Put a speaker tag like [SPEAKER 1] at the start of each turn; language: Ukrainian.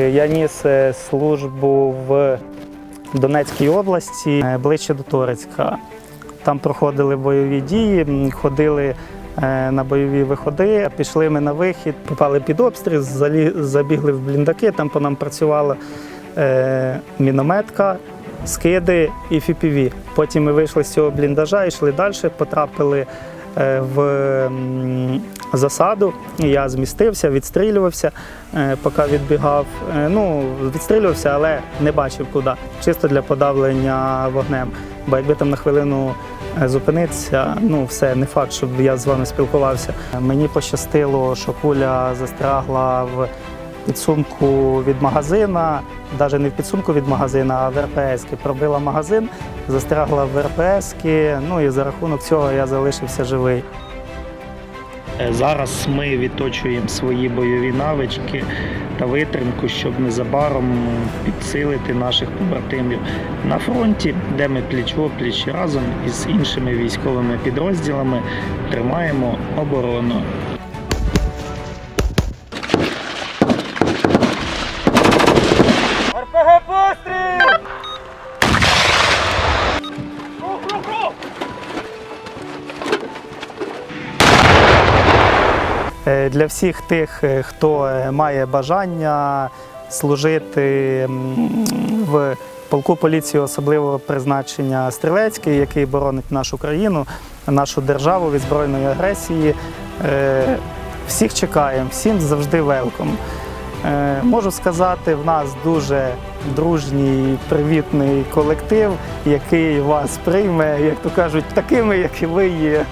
[SPEAKER 1] Я ніс е, службу в Донецькій області, е, ближче до Торецька. Там проходили бойові дії, ходили е, на бойові виходи. Пішли ми на вихід, попали під обстріл, забігли в бліндаки. Там по нам працювала е, мінометка, скиди і FPV. Потім ми вийшли з цього бліндажа, йшли далі, потрапили е, в засаду. Я змістився, відстрілювався, е, поки відбігав. Е, Ну, відстрілювався, але не бачив куди. Чисто для подавлення вогнем. Бо якби там на хвилину е, зупинитися, ну все, не факт, щоб я з вами спілкувався. Мені пощастило, що куля застрягла в підсумку від магазина, навіть не в підсумку від магазина, а в РПС. Пробила магазин, застрягла в РПС, ну і за рахунок цього я залишився живий. Е, Зараз ми відточуємо свої бойові навички та витримку, щоб незабаром підсилити наших побратимів на фронті, де ми пліч-опліч разом із іншими військовими підрозділами тримаємо оборону.
[SPEAKER 2] Постріл! Рух, рух, рух!
[SPEAKER 1] Для всіх тих, е, хто е, має бажання служити в полку поліції особливого призначення Стрілецький, який боронить нашу країну, нашу державу від збройної агресії. Е, Всіх чекаємо, всім завжди велком. Е, Можу сказати, в нас дуже дружній, привітний колектив, який вас прийме, як то кажуть, такими, як і ви є.